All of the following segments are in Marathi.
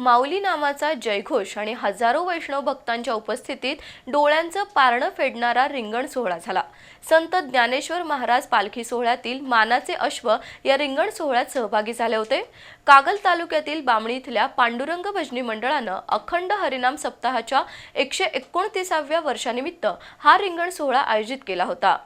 माऊली नावाचा जयघोष आणि हजारो वैष्णव भक्तांच्या उपस्थितीत डोळ्यांचं पारणं फेडणारा रिंगण सोहळा झाला. संत ज्ञानेश्वर महाराज पालखी सोहळ्यातील मानाचे अश्व या रिंगण सोहळ्यात सहभागी झाले होते. कागल तालुक्यातील बामणी इथल्या पांडुरंग भजनी मंडळानं अखंड हरिनाम सप्ताहाच्या एकशे एकोणतीसाव्या वर्षानिमित्त हा रिंगण सोहळा आयोजित केला होता.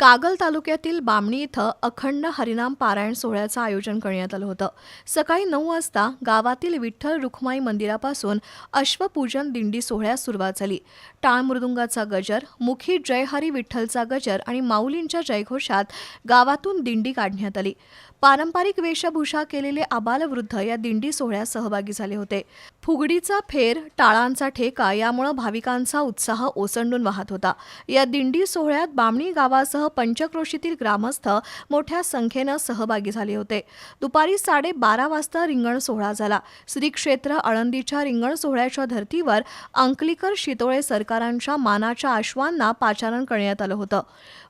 कागल तालुक्यातील बामणी इथं अखंड हरिनाम पारायण सोहळ्याचं आयोजन करण्यात आलं होतं. सकाळी नऊ वाजता गावातील विठ्ठल रुखमाई मंदिरापासून अश्वपूजन दिंडी सोहळ्यास सुरुवात झाली. टाळ मृदुंगाचा गजर मुखी जयहरी विठ्ठलचा गजर आणि माऊलींच्या जयघोषात गावातून दिंडी काढण्यात आली. पारंपरिक वेशभूषा केलेले आबालवृद्ध या दिंडी सोहळ्यात सहभागी झाले होते. फुगडीचा फेर टाळांचा ठेका यामुळे भाविकांचा उत्साह ओसंडून वाहत होता. या दिंडी सोहळ्यात बामणी गावासह पंचक्रोशीतील ग्रामस्थ मोठ्या संख्येनं सहभागी झाले होते. दुपारी साडेबारा वाजता रिंगण सोहळा झाला. श्री क्षेत्र आळंदीच्या रिंगण सोहळ्याच्या धर्तीवर अंकलीकर शितोळे सरकारांच्या मानाच्या आश्वांना पाचारण करण्यात आलं होतं.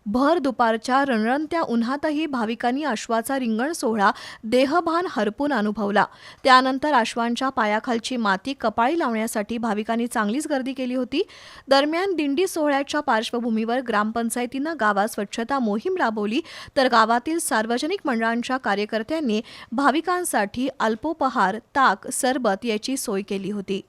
भर दुपारच्या रणरणत्या उन्हातही भाविकांनी अश्वाचा रिंगण सोहळा देहभान हरपून अनुभवला. त्यानंतर अश्वांच्या पायाखालची माती कपाळी लावण्यासाठी भाविकांनी चांगलीच गर्दी केली होती. दरम्यान दिंडी सोहळ्याच्या पार्श्वभूमीवर ग्रामपंचायतीनं गावात स्वच्छता मोहीम राबवली तर गावातील सार्वजनिक मंडळांच्या कार्यकर्त्यांनी भाविकांसाठी अल्पोपहार ताक सरबत याची सोय केली होती.